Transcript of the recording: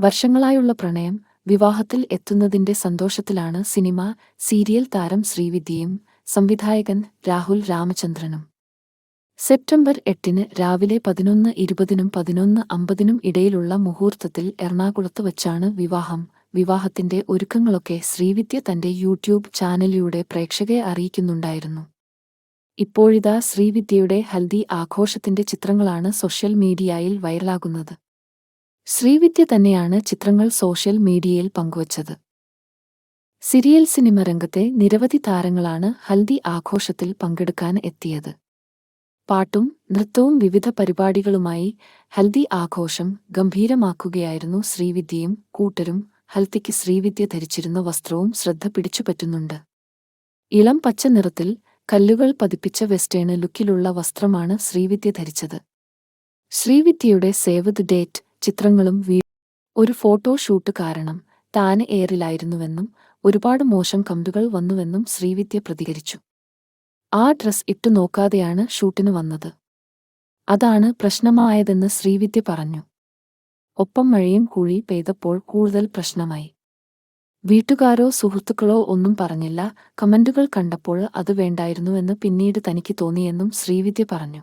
വർഷങ്ങളായുള്ള പ്രണയം വിവാഹത്തിൽ എത്തുന്നതിന്റെ സന്തോഷത്തിലാണ് സിനിമ സീരിയൽ താരം ശ്രീവിദ്യയും സംവിധായകൻ രാഹുൽ രാമചന്ദ്രനും. സെപ്റ്റംബർ എട്ടിന് രാവിലെ പതിനൊന്ന് ഇരുപതിനും പതിനൊന്ന് അമ്പതിനും ഇടയിലുള്ള മുഹൂർത്തത്തിൽ എറണാകുളത്ത് വച്ചാണ് വിവാഹം. വിവാഹത്തിന്റെ ഒരുക്കങ്ങളൊക്കെ ശ്രീവിദ്യ തന്റെ യൂട്യൂബ് ചാനലിലൂടെ പ്രേക്ഷകരെ അറിയിക്കുന്നുണ്ടായിരുന്നു. ഇപ്പോഴിതാ ശ്രീവിദ്യയുടെ ഹൽദി ആഘോഷത്തിന്റെ ചിത്രങ്ങളാണ് സോഷ്യൽ മീഡിയയിൽ വൈറലാകുന്നത്. ശ്രീവിദ്യ തന്നെയാണ് ചിത്രങ്ങൾ സോഷ്യൽ മീഡിയയിൽ പങ്കുവച്ചത്. സിരിയൽ സിനിമ രംഗത്തെ നിരവധി താരങ്ങളാണ് ഹൽദി ആഘോഷത്തിൽ പങ്കെടുക്കാൻ എത്തിയത്. പാട്ടും നൃത്തവും വിവിധ പരിപാടികളുമായി ഹൽദി ആഘോഷം ഗംഭീരമാക്കുകയായിരുന്നു ശ്രീവിദ്യയും കൂട്ടരും ഹൽദിക്ക് ശ്രീവിദ്യ ധരിച്ചിരുന്ന വസ്ത്രവും ശ്രദ്ധ പിടിച്ചുപറ്റുന്നുണ്ട്. ഇളം പച്ച നിറത്തിൽ കല്ലുകൾ പതിപ്പിച്ച വെസ്റ്റേണ് ലുക്കിലുള്ള വസ്ത്രമാണ് ശ്രീവിദ്യ ധരിച്ചത്. ശ്രീവിദ്യയുടെ സേവ് ദ് ഡേറ്റ് ചിത്രങ്ങളും ഒരു ഫോട്ടോ ഷൂട്ട് കാരണം താൻ എയറിലായിരുന്നുവെന്നും ഒരുപാട് മോശം കമ്പുകൾ വന്നുവെന്നും ശ്രീവിദ്യ പ്രതികരിച്ചു. ആ ഡ്രസ് ഇട്ടു നോക്കാതെയാണ് ഷൂട്ടിന് വന്നത്. അതാണ് പ്രശ്നമായതെന്ന് ശ്രീവിദ്യ പറഞ്ഞു. ഒപ്പം മഴയും കുഴി പെയ്തപ്പോൾ കൂടുതൽ പ്രശ്നമായി. വീട്ടുകാരോ സുഹൃത്തുക്കളോ ഒന്നും പറഞ്ഞില്ല. കമന്റുകൾ കണ്ടപ്പോൾ അത് വേണ്ടായിരുന്നുവെന്ന് പിന്നീട് തനിക്ക് തോന്നിയെന്നും ശ്രീവിദ്യ പറഞ്ഞു.